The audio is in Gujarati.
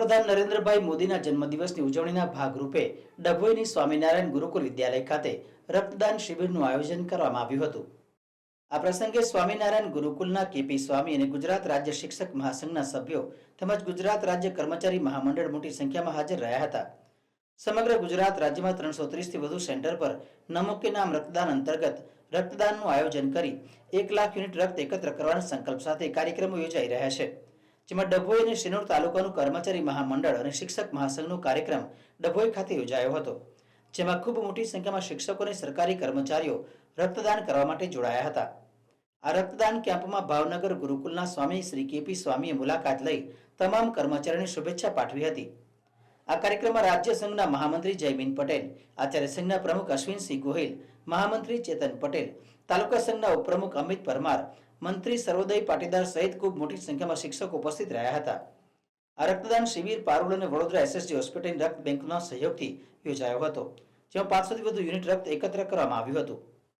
વડાપ્રધાન નરેન્દ્રભાઈ મોદીના જન્મદિવસની ઉજવણીના ભાગરૂપે ડભોઈની સ્વામિનારાયણ ગુરુકુલ વિદ્યાલય ખાતે રક્તદાન શિબિરનું આયોજન કરવામાં આવ્યું હતું. આ પ્રસંગે સ્વામિનારાયણ ગુરુકુલના કેપી સ્વામી અને ગુજરાત રાજ્ય શિક્ષક મહાસંઘના સભ્યો તેમજ ગુજરાત રાજ્ય કર્મચારી મહામંડળ મોટી સંખ્યામાં હાજર રહ્યા હતા. સમગ્ર ગુજરાત રાજ્યમાં ત્રણસો ત્રીસથી વધુ સેન્ટર પર નમો નામ રક્તદાન અંતર્ગત રક્તદાનનું આયોજન કરી એક લાખ યુનિટ રક્ત એકત્ર કરવાના સંકલ્પ સાથે કાર્યક્રમો યોજાઈ રહ્યા છે. જેમાં ડભોઈ અને શિનોર તાલુકાનું કર્મચારી મહામંડળ અને શિક્ષક મહાસંઘનો કાર્યક્રમ ડભોઈ ખાતે યોજાયો હતો, જેમાં ખૂબ મોટી સંખ્યામાં શિક્ષકો અને સરકારી કર્મચારીઓ રક્તદાન કરવા માટે જોડાયા હતા. આ રક્તદાન કેમ્પમાં ભાવનગર ગુરુકુલના સ્વામી શ્રી કેપી સ્વામીએ મુલાકાત લઈ તમામ કર્મચારીઓને શુભેચ્છા પાઠવી હતી. આ કાર્યક્રમમાં રાજ્ય સંઘના મહામંત્રી જયબીન પટેલ, આચાર્ય સંઘના પ્રમુખ અશ્વિનસિંહ ગોહિલ, મહામંત્રી ચેતન પટેલ, તાલુકા સંઘના ઉપપ્રમુખ અમિત પરમાર મંત્રી સર્વોદય પાટીદાર સહિત ખૂબ મોટી સંખ્યામાં શિક્ષકો ઉપસ્થિત રહ્યા હતા. આ રક્તદાન શિબિર પારુલ અને વડોદરા એસએસજી હોસ્પિટલ રક્ત બેંકના સહયોગથી યોજાયો હતો, જેમાં પાંચસોથી વધુ યુનિટ રક્ત એકત્ર કરવામાં આવ્યું હતું.